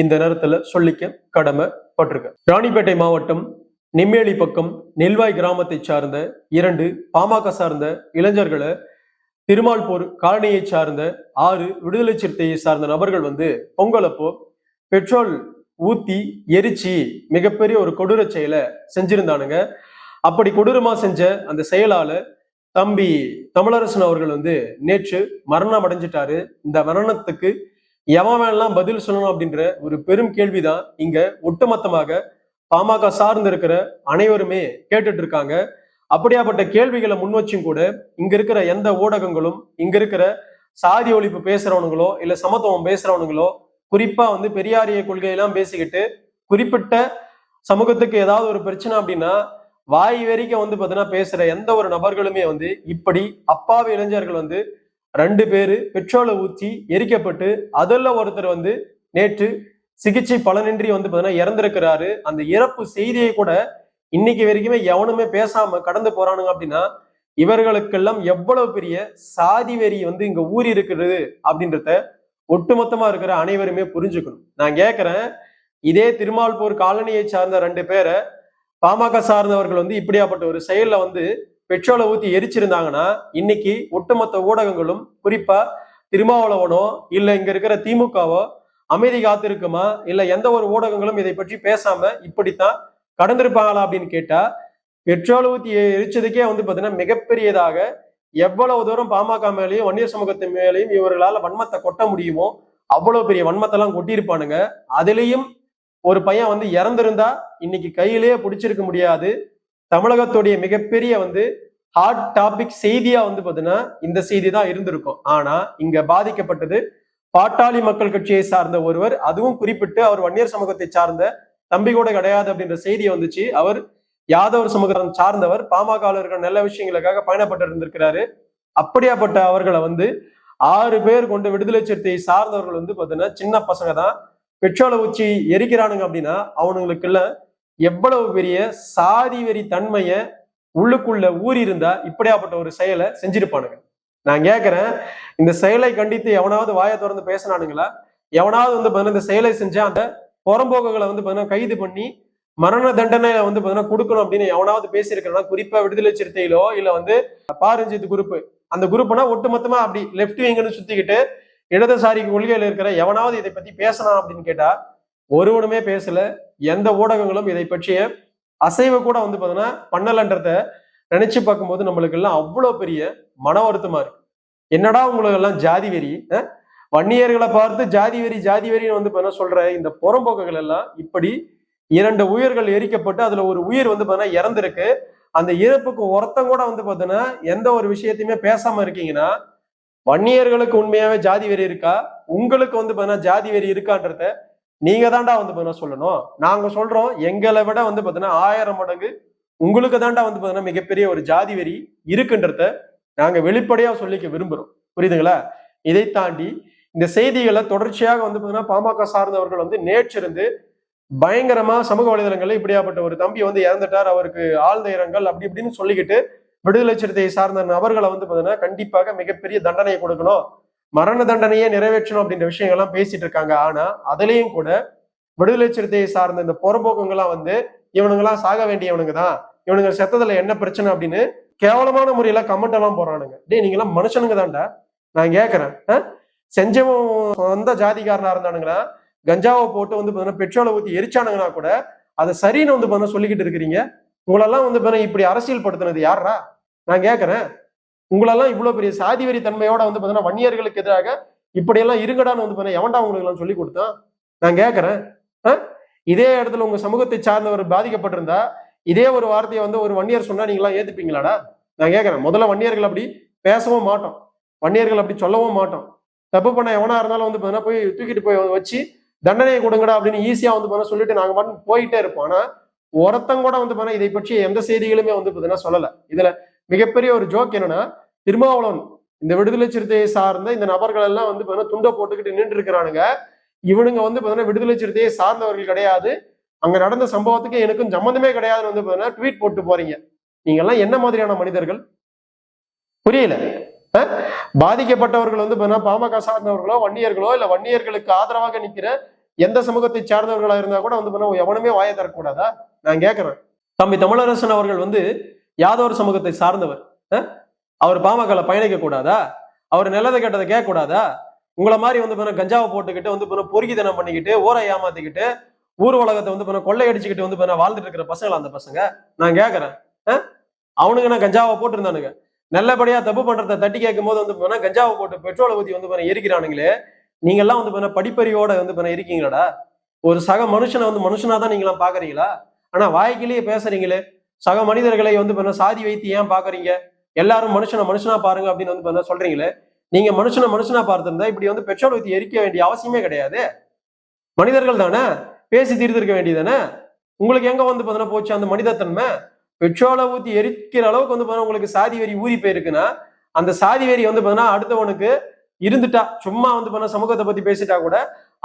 இந்த நேரத்துல சொல்லிக்க கடமைப்பட்டிருக்க. ராணிப்பேட்டை மாவட்டம் நிம்மேலி பக்கம் நெல்வாய் கிராமத்தை சார்ந்த இரண்டு பாமக சார்ந்த இளைஞர்களை திருமால்பூர் காலனியை சார்ந்த ஆறு விடுதலை சிறுத்தையை சார்ந்த நபர்கள் வந்து பொங்கலப்போ பெட்ரோல் ஊத்தி எரிச்சு மிகப்பெரிய ஒரு கொடூர செயலை செஞ்சிருந்தானுங்க. அப்படி கொடூரமா செஞ்ச அந்த செயலால தம்பி தமிழரசன் அவர்கள் வந்து நேற்று மரணம் அடைஞ்சிட்டாரு. இந்த மரணத்துக்கு எவன் பதில் சொல்லணும் அப்படின்ற ஒரு பெரும் கேள்விதான் இங்க ஒட்டுமொத்தமாக பாமக சார்ந்து இருக்கிற அனைவருமே கேட்டுட்டு இருக்காங்க அப்படியாப்பட்ட கேள்விகளை முன் வச்சும் கூட இங்க இருக்கிற எந்த ஊடகங்களும் இங்க இருக்கிற சாதி ஒழிப்பு பேசுறவனுங்களோ இல்ல சமத்துவம் பேசுறவனுங்களோ குறிப்பா வந்து பெரியாரிய கொள்கையெல்லாம் பேசிக்கிட்டு குறிப்பிட்ட சமூகத்துக்கு ஏதாவது ஒரு பிரச்சனை அப்படின்னா வாய் வரைக்கும் வந்து பாத்தீங்கன்னா பேசுற எந்த ஒரு நபர்களுமே வந்து இப்படி அப்பாவி இளைஞர்கள் வந்து ரெண்டு பேர் பெட்ரோலை ஊற்றி எரிக்கப்பட்டு அதில் ஒருத்தர் வந்து நேற்று சிகிச்சை பலனின்றி வந்து பார்த்தீங்கன்னா இறந்திருக்கிறாரு. அந்த இறப்பு செய்தியை கூட இன்னைக்கு வரைக்குமே எவனுமே பேசாம கடந்து போறானுங்க அப்படின்னா இவர்களுக்கெல்லாம் எவ்வளவு பெரிய சாதி வெறி வந்து இங்க ஊறி இருக்கிறது அப்படின்றத ஒட்டுமொத்தமா இருக்கிற அனைவருமே புரிஞ்சுக்கணும். நான் கேட்கிறேன் இதே திருமால்பூர் காலனியை சார்ந்த ரெண்டு பேரை பாமக சார்ந்தவர்கள் வந்து இப்படியாப்பட்ட ஒரு செயல்ல வந்து பெட்ரோலை ஊத்தி எரிச்சிருந்தாங்கன்னா இன்னைக்கு ஒட்டுமொத்த ஊடகங்களும் குறிப்பா திருமாவளவனோ இல்ல இங்க இருக்கிற திமுகவோ அமைதி காத்திருக்குமா? இல்ல எந்த ஒரு ஊடகங்களும் இதை பற்றி பேசாம இப்படித்தான் கடந்திருப்பாங்களா அப்படின்னு கேட்டா பெட்ரோல் ஊத்தி எரிச்சதுக்கே வந்து பாத்தீங்கன்னா மிகப்பெரியதாக எவ்வளவு தூரம் பாமக மேலேயும் வன்னியர் சமூகத்து மேலேயும் இவர்களால வன்மத்தை கொட்ட முடியுமோ அவ்வளவு பெரிய வன்மத்தெல்லாம் கொட்டியிருப்பானுங்க. அதுலேயும் ஒரு பையன் வந்து இறந்திருந்தா இன்னைக்கு கையிலேயே பிடிச்சிருக்க முடியாது. தமிழகத்துடைய மிகப்பெரிய வந்து ஹாட் டாபிக் செய்தியா வந்து பார்த்தீங்கன்னா இந்த செய்தி தான் இருந்திருக்கும். ஆனா இங்க பாதிக்கப்பட்டது பாட்டாளி மக்கள் கட்சியை சார்ந்த ஒருவர். அதுவும் குறிப்பிட்டு அவர் வன்னியர் சமூகத்தை சார்ந்த தம்பி கூட கிடையாது அப்படின்ற செய்தி வந்துச்சு. அவர் யாதவர் சமூகம் சார்ந்தவர். பாமகவர்கள் நல்ல விஷயங்களுக்காக பயணப்பட்டு இருந்திருக்கிறாரு அப்படியாப்பட்ட அவர்களை வந்து ஆறு பேர் கொண்டு விடுதலை சிறுத்தையை சார்ந்தவர்கள் வந்து பார்த்தீங்கன்னா சின்ன பசங்க தான் பெட்ரோலை ஊச்சி எரிக்கிறானுங்க அப்படின்னா அவனுங்களுக்குள்ள எவ்வளவு பெரிய சாதி வெறி தன்மைய உள்ளுக்குள்ள ஊறி இருந்தா இப்படியாப்பட்ட ஒரு செயலை செஞ்சிருப்பானுங்க. நான் கேட்கிறேன் இந்த செயலை கண்டித்து எவனாவது வாயை திறந்து பேசினானுங்களா? எவனாவது வந்து பாத்தீங்கன்னா இந்த செயலை செஞ்சா அந்த புறம்போக்குகளை வந்து பார்த்தீங்கன்னா கைது பண்ணி மரண தண்டனை வந்து பார்த்தீங்கன்னா கொடுக்கணும் அப்படின்னு எவனாவது பேசியிருக்கிறனா? குறிப்பா விடுதலை சிறுத்தையிலோ இல்ல வந்து பாரஞ்சித் குரூப் அந்த குரூப்னா ஒட்டுமொத்தமா அப்படி லெப்ட் விங்கன்னு சுத்திக்கிட்டு இடதுசாரி கொள்கையில இருக்கிற எவனாவது இதை பத்தி பேசலாம் அப்படின்னு கேட்டா ஒருவனுமே பேசல எந்த ஊடகங்களும் இதை பற்றிய அசைவு கூட வந்து பாத்தீங்கன்னா பண்ணலன்றத நினைச்சு பார்க்கும்போது நம்மளுக்கு எல்லாம் அவ்வளோ பெரிய மன வருத்தமா இருக்கு. என்னடா உங்களுக்கு எல்லாம் ஜாதி வெறி வன்னியர்களை பார்த்து ஜாதி வெறி ஜாதி வெறின்னு வந்து பாத்தீங்கன்னா சொல்ற இந்த புறம்போக்குகள் எல்லாம் இப்படி இரண்டு உயிர்கள் எரிக்கப்பட்டு அதுல ஒரு உயிர் வந்து பார்த்தீங்கன்னா இறந்திருக்கு. அந்த இறப்புக்கு ஒருத்தம் கூட வந்து பார்த்தீங்கன்னா எந்த ஒரு விஷயத்தையுமே பேசாம இருக்கீங்கன்னா வன்னியர்களுக்கு உண்மையாவே ஜாதி வெறி இருக்கா? உங்களுக்கு வந்து பார்த்தீங்கன்னா ஜாதி வெறி இருக்கான்றத நீங்க தாண்டா வந்து பாத்தீங்கன்னா சொல்லணும். நாங்க சொல்றோம் எங்களை விட வந்து பாத்தீங்கன்னா ஆயிரம் மடங்கு உங்களுக்கு தாண்டா வந்து பாத்தீங்கன்னா மிகப்பெரிய ஒரு ஜாதி வெறி இருக்குன்றத நாங்க வெளிப்படையா சொல்லிக்க விரும்புறோம். புரியுதுங்களா? இதை தாண்டி இந்த செய்திகளை தொடர்ச்சியாக வந்து பாத்தீங்கன்னா பாமக சார்ந்தவர்கள் வந்து நேற்றிருந்து பயங்கரமா சமூக வலைதளங்கள்ல இப்படியாப்பட்ட ஒரு தம்பி வந்து இறந்துட்டார் அவருக்கு ஆழ்ந்த இரங்கல் அப்படி இப்படின்னு சொல்லிக்கிட்டு விடுதலை சிறுத்தையை சார்ந்த நபர்களை வந்து பாத்தீங்கன்னா கண்டிப்பாக மிகப்பெரிய தண்டனையை கொடுக்கணும். மரண தண்டனையே நிறைவேற்றணும் அப்படின்ற விஷயங்கள்லாம் பேசிட்டு இருக்காங்க. ஆனா அதுலயும் கூட விடுதலை சிறுத்தையை சார்ந்த இந்த புறம்போக்கங்கள்லாம் வந்து இவனுங்கெல்லாம் சாக வேண்டியவனுங்க தான். இவனுங்க செத்ததுல என்ன பிரச்சனை அப்படின்னு கேவலமான முறையில கமெண்ட் எல்லாம் போறானுங்க டேய் நீங்க எல்லாம் மனுஷனுங்க தான்டா. நான் கேட்கறேன் செஞ்சவன் சொந்த ஜாதிக்காரனா இருந்தானுங்கன்னா கஞ்சாவை போட்டு வந்து பாத்தீங்கன்னா பெட்ரோலை ஊத்தி எரிச்சானுங்கன்னா கூட அதை சரின்னு வந்து பாத்தீங்கன்னா சொல்லிக்கிட்டு இருக்கிறீங்க. உங்களெல்லாம் வந்து பாத்தீங்கன்னா இப்படி அரசியல் படுத்தினது யாரா நான் கேட்கறேன் உங்களெல்லாம் இவ்வளவு பெரிய சாதி வெறி தன்மையோட வந்து பாத்தீங்கன்னா வன்னியர்களுக்கு எதிராக இப்படியெல்லாம் இருங்கடான்னு வந்து பார்த்தீங்கன்னா எவன்டா உங்களுக்கு சொல்லி கொடுத்தான்? நான் கேட்கறேன். இதே இடத்துல உங்க சமூகத்தை சார்ந்தவர் பாதிக்கப்பட்டிருந்தா இதே ஒரு வார்த்தையை வந்து ஒரு வன்னியர் சொன்னா நீங்களாம் ஏத்துப்பீங்களாடா? நான் கேட்கறேன். முதல்ல வன்னியர்கள் அப்படி பேசவும் மாட்டோம். வன்னியர்கள் அப்படி சொல்லவும் மாட்டோம். தப்பு பண்ண எவனா இருந்தாலும் வந்து பாத்தீங்கன்னா போய் தூக்கிட்டு போய் வச்சு தண்டனையை கொடுங்கடா அப்படின்னு ஈஸியா வந்து பாத்தீங்கன்னா சொல்லிட்டு நாங்க மட்டும் போயிட்டே இருப்போம். ஆனா ஒருத்தங்கூட வந்து பார்த்தீங்கன்னா இதை பற்றி எந்த செய்திகளுமே வந்து பார்த்தீங்கன்னா சொல்லல. இதுல மிகப்பெரிய ஒரு ஜோக் என்னன்னா திருமாவளவன் இந்த விடுதலை சிறுத்தையை சார்ந்த இந்த நபர்கள் எல்லாம் வந்து பார்த்தீங்கன்னா துண்டை போட்டுக்கிட்டு நின்று இருக்கிறானுங்க இவனுங்க வந்து பார்த்தீங்கன்னா விடுதலை சிறுத்தையை சார்ந்தவர்கள் கிடையாது. அங்க நடந்த சம்பவத்துக்கு எனக்கும் சம்மந்தமே கிடையாதுன்னு வந்து பார்த்தீங்கன்னா ட்வீட் போட்டு போறீங்க. நீங்க எல்லாம் என்ன மாதிரியான மனிதர்கள்? புரியல. பாதிக்கப்பட்டவர்கள் வந்து பார்த்தீங்கன்னா பாமக சார்ந்தவர்களோ வன்னியர்களோ இல்ல வன்னியர்களுக்கு ஆதரவாக நிக்கிற எந்த சமூகத்தை சார்ந்தவர்களா இருந்தா கூட வந்து பார்த்தீங்கன்னா எவனுமே வாயை தரக்கூடாதா நான் கேட்கிறேன் தம்பி தமிழரசன் அவர்கள் வந்து யாதவர் சமூகத்தை சார்ந்தவர். அவர் பாமகல பயணிக்க கூடாதா? அவர் நல்லதை கெட்டதை கேட்க கூடாதா? உங்களை மாதிரி வந்து பின்ன கஞ்சாவை போட்டுக்கிட்டு வந்து பார்த்தீங்கன்னா பொறுக்கித்தனம் பண்ணிக்கிட்டு ஊரை ஏமாத்திக்கிட்டு ஊர் உலகத்தை வந்து பின்ன கொள்ளையடிச்சுக்கிட்டு வந்து பின்ன வாழ்ந்துட்டு இருக்கிற பசங்களா அந்த பசங்க? நான் கேட்கறேன். அஹ்? அவனுங்க நான் கஞ்சாவை போட்டிருந்தானுங்க. நல்லபடியா தப்பு பண்றதை தட்டி கேட்கும் போது வந்து பார்த்தீங்கன்னா கஞ்சாவை போட்டு பெட்ரோலை ஊற்றி வந்து பார்த்தீங்கன்னா எரிக்கிறானுங்களே. நீங்கெல்லாம் வந்து பண்ண படிப்பறிவோட வந்து பண்ண இருக்கீங்களாடா? ஒரு சக மனுஷனை வந்து மனுஷனா தான் நீங்களாம் பாக்குறீங்களா? ஆனா வாய்க்கிலேயே பேசுறீங்களே. சக மனிதர்களை வந்து பண்ண சாதி வைத்து ஏன் பாக்குறீங்க? எல்லாரும் மனுஷனை மனுஷனா பாருங்க அப்படின்னு வந்து பார்த்தீங்கன்னா சொல்றீங்களே. நீங்க மனுஷனை மனுஷனா பார்த்திருந்தா இப்படி வந்து பெட்ரோல் ஊத்தி எரிக்க வேண்டிய அவசியமே கிடையாது. மனிதர்கள் தானே? பேசி தீர்த்திருக்க வேண்டியதானே உங்களுக்கு எங்க வந்து பார்த்தீங்கன்னா போச்சு அந்த மனிதத்தன்மை பெட்ரோலை ஊத்தி எரிக்கிற அளவுக்கு வந்து பார்த்தீங்கன்னா உங்களுக்கு சாதி வெறி ஊறி போயிருக்குன்னா அந்த சாதி வெறி வந்து பார்த்தீங்கன்னா அடுத்தவனுக்கு இருந்துட்டா சும்மா வந்து பார்த்தீங்கன்னா சமூகத்தை பத்தி பேசிட்டா கூட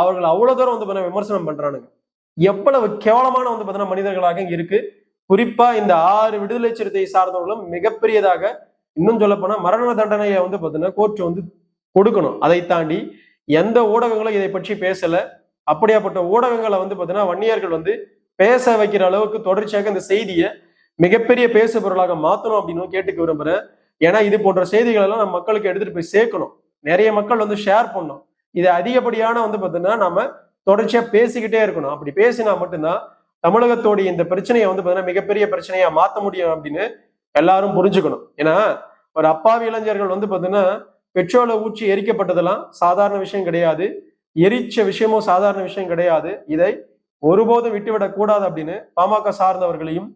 அவர்கள் அவ்வளவு தூரம் வந்து பார்த்தீங்கன்னா விமர்சனம் பண்றானுங்க. எவ்வளவு கேவலமான வந்து பார்த்தீங்கன்னா மனிதர்களாக இருக்கு. குறிப்பா இந்த ஆறு விடுதலை சிறுத்தை சார்ந்தவர்களும் மிகப்பெரியதாக இன்னும் சொல்ல போனா மரண தண்டனையை வந்து பார்த்தீங்கன்னா கோர்ட் வந்து கொடுக்கணும். அதை தாண்டி எந்த ஊடகங்களும் இதை பற்றி பேசல. அப்படியாப்பட்ட ஊடகங்களை வந்து பார்த்தீங்கன்னா வன்னியர்கள் வந்து பேச வைக்கிற அளவுக்கு தொடர்ச்சியாக இந்த செய்தியை மிகப்பெரிய பேசு பொருளாக மாத்தணும் அப்படின்னு கேட்டுக்க விரும்புறேன். ஏன்னா இது போன்ற செய்திகள் எல்லாம் நம்ம மக்களுக்கு எடுத்துட்டு போய் சேர்க்கணும். நிறைய மக்கள் வந்து ஷேர் பண்ணணும். இது அதிகப்படியான வந்து பார்த்தீங்கன்னா நம்ம தொடர்ச்சியா பேசிக்கிட்டே இருக்கணும். அப்படி பேசினா மட்டும்தான் தமிழகத்தோடைய இந்த பிரச்சனையை வந்து பார்த்தீங்கன்னா மிகப்பெரிய பிரச்சனையா மாத்த முடியும் அப்படின்னு எல்லாரும் புரிஞ்சுக்கணும். ஏன்னா ஒரு அப்பாவி இளைஞர்கள் வந்து பார்த்தீங்கன்னா பெட்ரோலை ஊற்றி எரிக்கப்பட்டதெல்லாம் சாதாரண விஷயம் கிடையாது. எரிச்ச விஷயமும் சாதாரண விஷயம் கிடையாது. இதை ஒருபோதும் விட்டுவிடக் கூடாது அப்படின்னு பாமக சார்ந்தவர்களையும்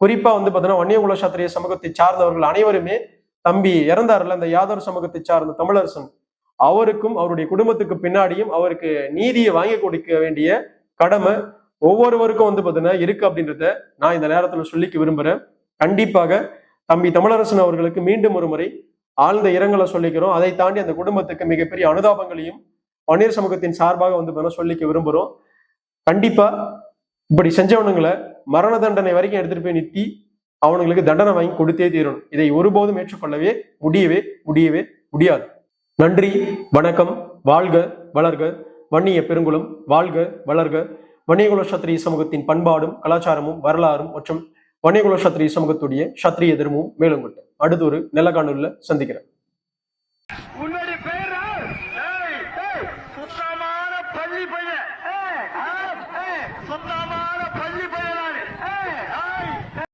குறிப்பா வந்து பார்த்தீங்கன்னா வன்னியகுல சாத்திரிய சமூகத்தை சார்ந்தவர்கள் அனைவருமே தம்பி இறந்தார்ல இந்த யாதவர் சமூகத்தை சார்ந்த தமிழரசன் அவருக்கும் அவருடைய குடும்பத்துக்கு பின்னாடியும் அவருக்கு நீதியை வாங்கி கொடுக்க வேண்டிய கடமை ஒவ்வொருவருக்கும் வந்து பார்த்தீங்கன்னா இருக்கு அப்படின்றத நான் இந்த நேரத்தில் சொல்லிக்க விரும்புகிறேன் கண்டிப்பாக தம்பி தமிழரசன் அவர்களுக்கு மீண்டும் ஒரு முறை ஆழ்ந்த இரங்கலை சொல்லிக்கிறோம். அதை தாண்டி அந்த குடும்பத்துக்கு மிகப்பெரிய அனுதாபங்களையும் பன்னீர் சமூகத்தின் சார்பாக வந்து பார்த்தீங்கன்னா சொல்லிக்க விரும்புகிறோம் கண்டிப்பா இப்படி செஞ்சவனுங்களை மரண தண்டனை வரைக்கும் எடுத்துட்டு போய் நிறுத்தி அவனுங்களுக்கு தண்டனை வாங்கி கொடுத்தே தீரணும். இதை ஒருபோதும் ஏற்றுக்கொள்ளவே முடியவே முடியவே முடியாது. நன்றி வணக்கம் வாழ்க வளர்க. வன்னிய பெருங்குளம் வாழ்க வளர்க. வன்னியகுல சத்திரிய சமூகத்தின் பண்பாடும் கலாச்சாரமும் வரலாறும் மற்றும் வன்னியகுல சத்திரிய சமூகத்துடைய சத்திரிய தர்மமும் மேலும் கொண்டு அடுத்த ஒரு நல்ல சந்திக்கிறேன்.